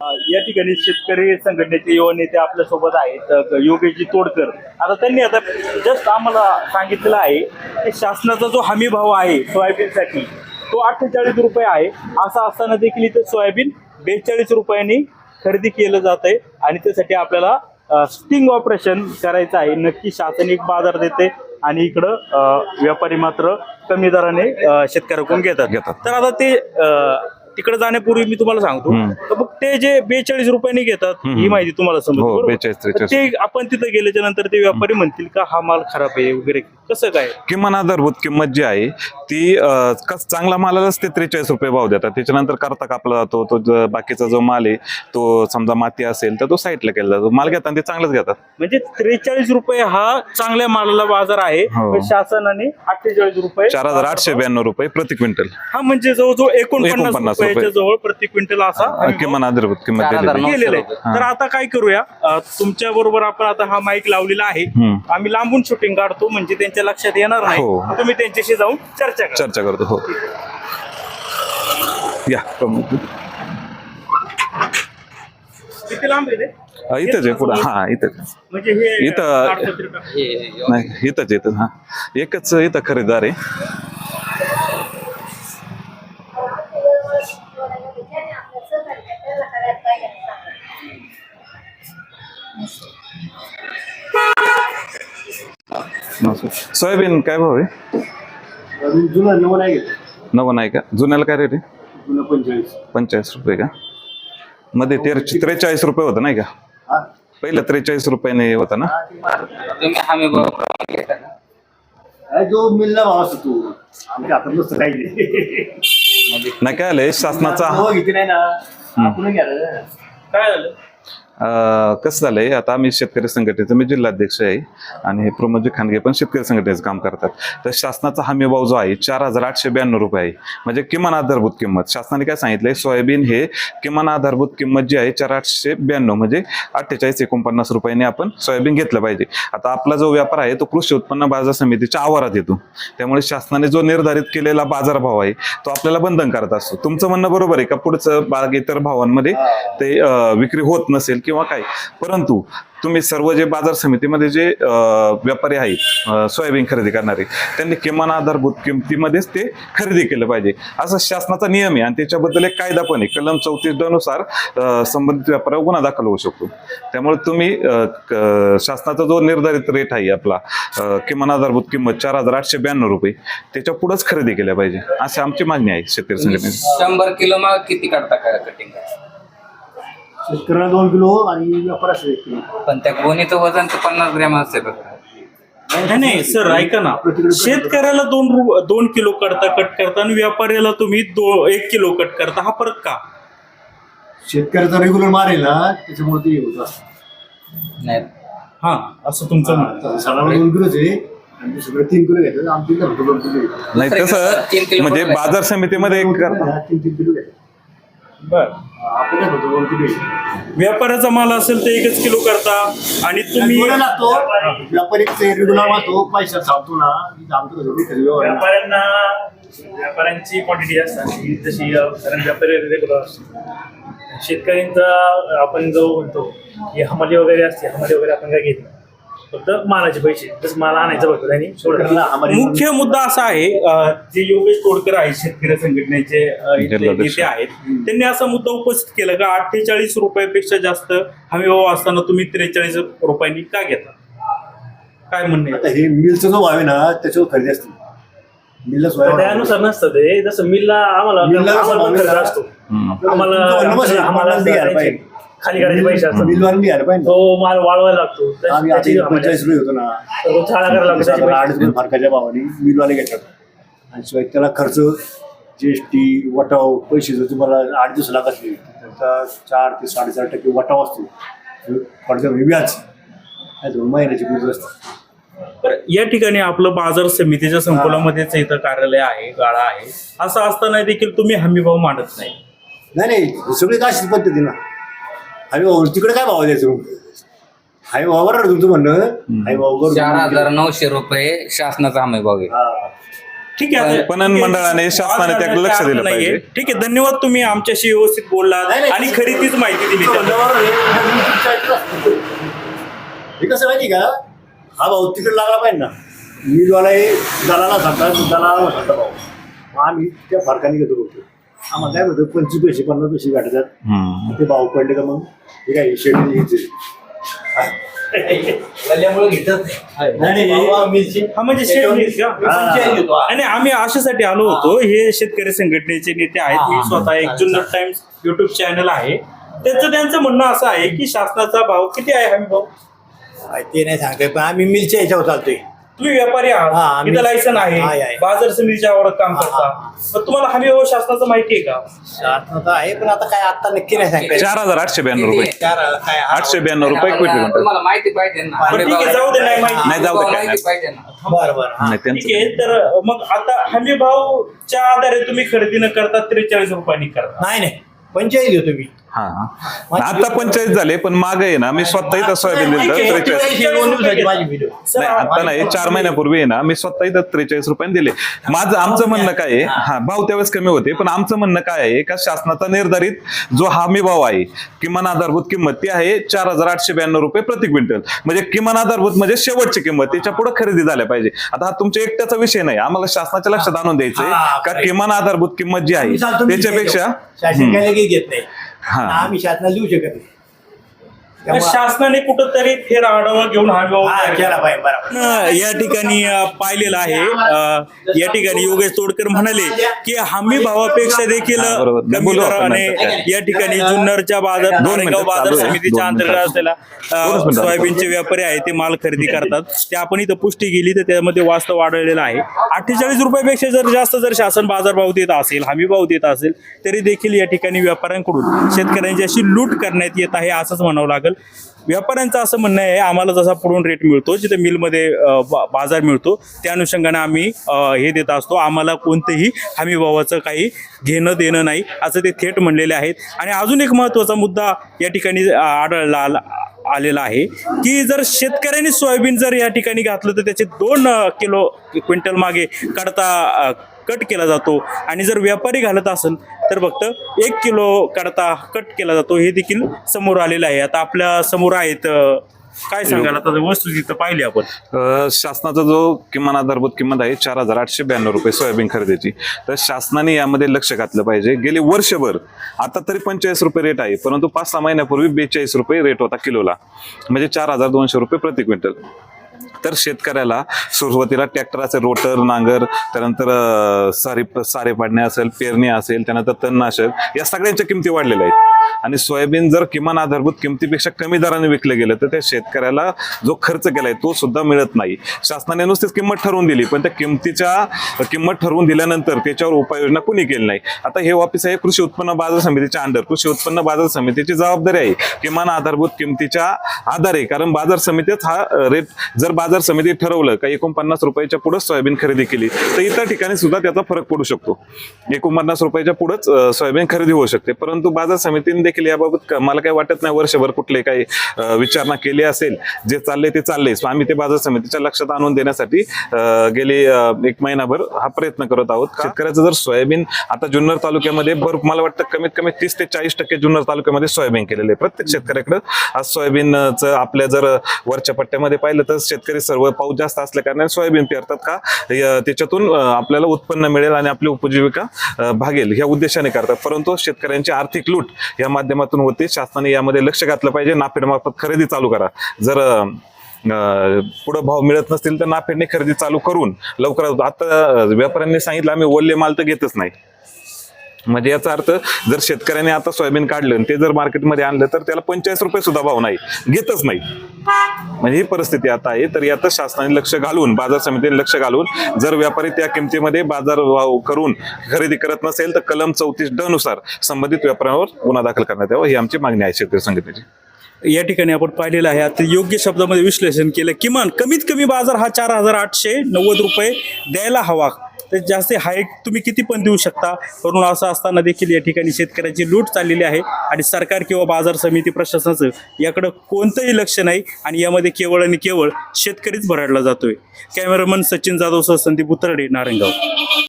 या ठिकाणी शेतकरी संघटनेचे युवा नेते आपल्यासोबत आहेत योगेशजी तोडकर. आता त्यांनी आता जस्ट आम्हाला सांगितलेलं आहे की शासनाचा जो हमी भाव आहे सोयाबीनसाठी तो अठ्ठेचाळीस रुपये आहे. असं असताना देखील इथं सोयाबीन बेचाळीस रुपयांनी खरेदी केलं जात आहे आणि त्यासाठी आपल्याला स्टिंग ऑपरेशन करायचं आहे. नक्की शासन एक बाजार देते आणि इकडं व्यापारी मात्र कमी दराने शेतकऱ्याकडून घेतात. घेतात. तर आता ते तिकडे जाण्यापूर्वी मी तुम्हाला सांगतो. तर मग ते जे बेचाळीस रुपयांनी घेतात. ही माहिती तुम्हाला समजते हो, बरोबर? 42, तर ते आपण तिथे गेल्याच्यानंतर ते व्यापारी म्हणतील का हा माल खराब आहे वगैरे कसं काय किमान आधारभूत किंमत जी आहे ती कस चांगला मालालाच ते त्रेचाळीस रुपये भाव देतात त्याच्यानंतर करता कापला जातो तो बाकीचा जो माल आहे तो समजा माती असेल तर तो साईडला केला जातो माल घेताना ते चांगलंच घेतात म्हणजे त्रेचाळीस रुपये हा चांगल्या मालाला बाजार आहे हो. शासनाने अठ्ठेचाळीस रुपये चार हजार आठशे ब्याण्णव रुपये प्रति क्विंटल हा म्हणजे जवळजवळ एकोणपन्नास रुपयाच्या. जवळ प्रति क्विंटल असा किमान आधारभूत किंमत. केलेलं आहे तर आता काय करूया तुमच्या बरोबर आपण आता हा माईक लावलेला आहे. आम्ही लांबून शूटिंग काढतो म्हणजे त्यांच्या लक्षात येणार नाही हो. तुम्ही त्यांच्याशी जाऊन चर्चा करा चर्चा करतो हो. या कम- किती लांब आहे ते? अं, इथंच आहे पुढं. हा इथंच म्हणजे हे इथं- का? नाही इथंच इथं हा. एकच इथं खरेदीदार आहे. सोयाबीन काय भाव आहे? जुनं नवं नाही घेत नवं नाही का? जुन्याला काय रेट आहे? जुनं पंचेचाळीस. पंचेचाळीस रुपये का? मध्ये तेर त्रेचाळीस रुपये होतं नाही का? हा. पहिलं त्रेचाळीस रुपयाने होता ना? तुम्ही हमी भाव घेता का? अरे जो मिलला भाव असतो तू. आमच्या हातात नसतं काही नाही. नाही काय आलंय? शासनाचा हो घेते नाही ना? आपण घ्यायला काय झालं? अं, कसं झालंय आता आम्ही शेतकरी संघटनेचे मी जिल्हाध्यक्ष आहे आणि हे प्रमोदजी खानगे पण शेतकरी संघटनेचं काम करतात. तर शासनाचा हमी भाव जो आहे चार हजार आठशे ब्याण्णव रुपये आहे. म्हणजे किमान आधारभूत किंमत. शासनाने काय सांगितलंय सोयाबीन हे किमान आधारभूत किंमत जी आहे चार आठशे ब्याण्णव म्हणजे अठ्ठेचाळीस एकोणपन्नास रुपयाने आपण सोयाबीन घेतलं पाहिजे. आता आपला जो व्यापार आहे तो कृषी उत्पन्न बाजार समितीच्या आवारात येतो. त्यामुळे शासनाने जो निर्धारित केलेला बाजारभाव आहे तो आपल्याला बंधन करत असतो. तुमचं म्हणणं बरोबर आहे का पुढचं बाग इतर भावांमध्ये ते विक्री होत नसेल किंवा काय? परंतु तुम्ही सर्व जे बाजार समितीमध्ये जे व्यापारी आहेत सोयाबीन खरेदी करणारे त्यांनी किमान आधारभूत किमतीमध्येच ते खरेदी केलं पाहिजे. असं शासनाचा नियम आहे आणि त्याच्याबद्दल एक कायदा पण आहे. कलम चौतीसनुसार संबंधित व्यापाऱ्यावर गुन्हा दाखल होऊ शकतो. त्यामुळे तुम्ही शासनाचा जो निर्धारित रेट आहे आपला किमान आधारभूत किंमत चार हजार आठशे ब्याण्णव रुपये त्याच्या पुढेच खरेदी केल्या पाहिजे. अशी आमची मागणी आहे शेतकरी तुम्ही संघटनेची शंभर किलो मग किती काढता का कटिंग शेतकऱ्याला दोन किलो आणि व्यापाराला एक किलो. पण त्या गोणीचं वजन तर पन्नास ग्रॅम असते बघ. नाही नाही सर ऐका ना. शेतकऱ्याला दोन रु दोन किलो करता कट करता आणि व्यापाऱ्याला तुम्ही दो एक किलो कट करता. हा फरक का? शेतकऱ्याचा रेग्युलर माल आहे ना त्याच्यामुळे ते होत असतं. नाही. हा असं तुमचं म्हणणं दोन किलोच आहे. आणि दुसरीकडे तीन किलो घेतात आमच्या इकडे फक्त दोन किलो. घेतात. नाही तीन तसं किलो म्हणजे. बाजार समितीमध्ये एक करता. तीन तीन किलो घेतात बर. आपण फक्त दोन किलो व्यापाऱ्याचा माल असेल तर एकच किलो करता. आणि तुम्ही तुम्ही लागतो व्यापारी रेग्युलर मारतो पैसा ना. आमचं व्यवहार आहे. व्यापाऱ्यांना व्यापाऱ्यांची क्वांटिटी असतात. तशी कारण व्यापारी रेग्युलर असतो शेतकऱ्यांचा आपण जो म्हणतो की हमाली वगैरे असते. हमाली वगैरे आपण काय घेत नाही. फक्त मालाचे पैसे. जसं माल आणायचं बघतो त्यांनी. मुख्य मुद्दा असा आहे जे योगेश तोडकर आहेत शेतकरी संघटनेचे इथले. नेते आहेत त्यांनी असा मुद्दा उपस्थित केला का अठ्ठेचाळीस रुपयापेक्षा जास्त हमी भाव असताना तुम्ही त्रेचाळीस रुपयांनी का घेता? काय म्हणणे आता हे मिलचा जो भाव आहे ना त्याच्यावर खरेदी असते. त्यानुसार नसतं ते. जसं मिलला आम्हाला खाली करायचे पैसे असतात. मिलवान घ्यायला पाहिजे तो माल वाळवायला लागतो. आम्ही त्याची पंचेचाळीस रुपये होतो ना. तो छाळा करायला लागतो त्याचे पैसे. अडीच रुपये फरकाच्या भावाने मिलवाले घेतात. आणि शिवाय त्याला खर्च जीएसटी वटाव पैसे जर तुम्हाला आठ दिवस लागत असले त्याचा चार ते साडेचार टक्के वटाव असतो. पडद्यावर व्याज आणि दोन महिन्याची गुज असते. तर या ठिकाणी आपलं बाजार समितीच्या संकुलामध्येच इथं कार्यालय आहे गाळा आहे. असं असताना देखील तुम्ही हमी भाव मांडत नाही. नाही नाही सगळी का अशीच पद्धती ना. हाय भाऊ तिकडे काय भाव द्यायचं? हाय भावावर तुमचं म्हणणं. हाय भाऊ चार हजार नऊशे रुपये शासनाचा हमी भाव आहे. हा. ठीक आहे पणन मंडळाने, शासनाने त्याकडे लक्ष दिलं नाहीये. पाहिजे. ठीक आहे धन्यवाद तुम्ही आमच्याशी व्यवस्थित बोललात नाही, नाही. आणि खरी तीच माहिती दिली त्याबद्दल. हे. हे कसं माहिती का? हा भाऊ तिकडे लागला पाहिजे ना. मीलवाला हे दलाला सांगतात दलाला सांगता भाऊ मग आम्ही त्या फरकाने घेतो होतो आम्हाला काय म्हणतो पंचवीस पैसे पन्नास पैसे भेटतात. ते भाऊ पडले का मग? हे काय शेड्यूल घ्यायचे. हा म्हणजे शेतकरी का? आणि आम्ही आशासाठी आलो होतो. हे शेतकरी संघटनेचे नेते आहेत. मी स्वतः एक जुन्नर टाइम्स युट्यूब चॅनल आहे. त्याचं त्यांचं म्हणणं असं आहे की शासनाचा भाव किती आहे हमी भाव? ते नाही सांगते पण आम्ही मिलच्या याच्यावर चालतोय. तुम्ही व्यापारी हा, आहात आम्ही- इथं लायसन आहे आहे, आहे. बाजार समितीच्या आवडत काम करता पण तुम्हाला हमी भाव शासनाचं माहिती आहे का शासनाचं आहे पण आता काय आता नक्की नाही सांगता येत. चार हजार आठशे ब्याण्णव रुपये चार काय आठशे ब्याण्णव रुपये क्विंटल म्हणतात तुम्हाला माहिती पाहिजे ना पण ठीक आहे, जाऊ दे, नाही माहिती. नाही, जाऊ दे, काय माहिती नाही. पाहिजे ना बरं बरं हा. नाही, ठीक त्यांचं आहे तर मग आता हमी भावच्या आधारे तुम्ही खरेदी न करता त्रेचाळीस रुपयांनी करता नाही नाही पंचायत घेतो मी हा. आता पंचायत झाले पण माग आहे ना मी स्वतः इथं सोयाबीन दिलं त्रेचाळीस. नाही आता नाही चार महिन्यापूर्वी आहे ना मी स्वतः इथं त्रेचाळीस रुपये दिले. माझं आमचं म्हणणं काय आहे? हा भाव त्यावेळेस कमी होते पण आमचं म्हणणं काय आहे का शासनाचा निर्धारित जो हमी भाव आहे किमान आधारभूत किंमत ती आहे चार हजार आठशे ब्याण्णव रुपये प्रति क्विंटल. म्हणजे किमान आधारभूत म्हणजे शेवटची किंमत त्याच्या पुढे खरेदी झाल्या पाहिजे. आता हा तुमच्या एकट्याचा विषय नाही आम्हाला शासनाच्या लक्षात आणून द्यायचंय हा, का. किमान आधारभूत किंमत जी आहे त्याच्यापेक्षा घेत नाही. हा. आम्ही शासनाला देऊ शकत नाही तर त्यामुळे- शासनाने कुठंतरी फेर आढावा घेऊन हा, केला पाहिजे बरोबर या ठिकाणी अ, पाहिलेलं आहे अ, या ठिकाणी योगेश तोडकर म्हणाले की हमी भावापेक्षा देखील हा, बरोबर. कमी बोलू आपण दराने नंतर. या ठिकाणी जुन्नरच्या बाजार दोन बाजार आहे. समितीच्या दोन अंतर्गत मिनिटं. असलेला अ, दोनच मिनिटं. सोयाबीनचे व्यापारी आहे ते माल खरेदी करतात ते आपण इथं पुष्टी केली तर त्यामध्ये वास्तव वाढवलेलं आहे अठ्ठेचाळीस रुपयापेक्षा जर जास्त जर शासन बाजारभाव देत असेल हमी भाव देत असेल तरी देखील या ठिकाणी व्यापाऱ्यांकडून शेतकऱ्यांची अशी लूट करण्यात येत आहे असंच म्हणावं लागेल. व्यापाऱ्यांचं असं म्हणणं आहे आम्हाला जसा पुढून रेट मिळतो जिथे मिलमध्ये बा- बाजार मिळतो त्या अनुषंगाने आम्ही हे देत असतो. आम्हाला कोणतेही हमी भावाचं काही घेणं देणं नाही असं ते थेट म्हणलेले आहेत. आणि अजून एक महत्त्वाचा मुद्दा या ठिकाणी आढळला आला आलेला आहे की जर शेतकऱ्यांनी सोयाबीन जर या ठिकाणी घातलं तर त्याचे दोन किलो क्विंटल मागे काढता कट केला जातो. आणि जर व्यापारी घालत असेल तर फक्त एक किलो काढता कट केला जातो. हे देखील समोर आलेलं आहे. आता आपल्यासमोर आहेत काय सांगाल? आता वस्तू तिथं पाहिली आपण. शासनाचा जो किमान आधारभूत किंमत आहे चार हजार आठशे ब्याण्णव रुपये सोयाबीन खरेदीची. तर शासनाने यामध्ये लक्ष घातलं पाहिजे. गेले वर्षभर आता तरी पंचेचाळीस रुपये रेट आहे परंतु पाच सहा महिन्यापूर्वी बेचाळीस रुपये रेट होता किलोला. म्हणजे चार हजार दोनशे रुपये प्रति क्विंटल. तर शेतकऱ्याला सुरुवातीला ट्रॅक्टराचे रोटर नांगर त्यानंतर अ, सारी सारे पाडणे असेल पेरणी असेल त्यानंतर तणनाशक या सगळ्यांच्या किमती वाढलेल्या आहेत. आणि सोयाबीन जर किमान आधारभूत किमतीपेक्षा कमी दराने विकलं गेलं तर त्या शेतकऱ्याला जो खर्च केलाय तो सुद्धा मिळत नाही. शासनाने नुसतीच किंमत ठरवून दिली पण त्या किमतीच्या किंमत ठरवून दिल्यानंतर त्याच्यावर उपाययोजना कुणी केली नाही. आता हे ऑफिस आहे कृषी उत्पन्न बाजार समितीच्या अंडर. कृषी उत्पन्न बाजार समितीची जबाबदारी आहे. किमान आधारभूत किमतीच्या आधारे कारण बाजार समितीच हा रेट जर बाजार समिती ठरवलं का एकोणपन्नास रुपयाच्या पुढे सोयाबीन खरेदी केली तर इतर ठिकाणी सुद्धा त्याचा फरक पडू शकतो. एकोणपन्नास रुपयाच्या पुढेच सोयाबीन खरेदी होऊ शकते. परंतु बाजार समितीने देखील याबाबत मला काही वाटत नाही वर्षभर कुठले काही विचारणा केली असेल जे चालले ते चाललेच आम्ही ते बाजार समितीच्या लक्षात आणून देण्यासाठी गेले एक महिनाभर हा प्रयत्न करत आहोत. शेतकऱ्याचं जर सोयाबीन आता जुन्नर तालुक्यामध्ये भर मला वाटतं कमीत कमी तीस ते चाळीस टक्के जुन्नर तालुक्यामध्ये सोयाबीन केलेले आहे. प्रत्येक शेतकऱ्याकडे आज सोयाबीनचं आपल्या जर वरच्या पट्ट्यामध्ये पाहिलं तर शेतकरी सर्व पाऊस जास्त असल्या कारणाने सोयाबीन पेरतात का? त्याच्यातून आपल्याला उत्पन्न मिळेल आणि आपली उपजीविका भागेल ह्या उद्देशाने करतात. परंतु शेतकऱ्यांची आर्थिक लूट या माध्यमातून होते. शासनाने यामध्ये लक्ष घातलं पाहिजे. नाफेडमार्फत खरेदी चालू करा. जर पुढे पुढं भाव मिळत नसतील तर नाफेडने खरेदी चालू करून लवकरात आता व्यापाऱ्यांनी सांगितलं आम्ही ओल्ले माल तर घेतच नाही. म्हणजे याचा अर्थ जर शेतकऱ्याने आता सोयाबीन काढलं ते जर मार्केटमध्ये आणलं तर त्याला पंचेचाळीस रुपये सुद्धा भाव नाही. घेतच नाही. म्हणजे ही परिस्थिती आता आहे. तर यातच शासनाने लक्ष घालून बाजार समितीने लक्ष घालून जर व्यापारी त्या किमतीमध्ये बाजार भाव करून खरेदी करत नसेल तर कलम चौतीस ड नुसार संबंधित व्यापाऱ्यांवर गुन्हा दाखल करण्यात यावा ही आमची मागणी आहे शेतकरी संघटनेची. या ठिकाणी आपण पाहिलेलं आहे आता योग्य शब्दामध्ये विश्लेषण केलं किमान कमीत कमी बाजार हा चार हजार आठशे नव्वद रुपये द्यायला हवा. तर जास्त हाईक तुम्ही किती पण देऊ शकता. म्हणून असं असताना देखील या ठिकाणी शेतकऱ्याची लूट चाललेली आहे आणि सरकार किंवा बाजार समिती प्रशासनाचं याकडं कोणतंही लक्ष नाही आणि यामध्ये केवळ आणि केवळ शेतकरीच भरडला जातोय. कॅमेरामन सचिन जाधव सह संदीप उतरडे नारायणगाव.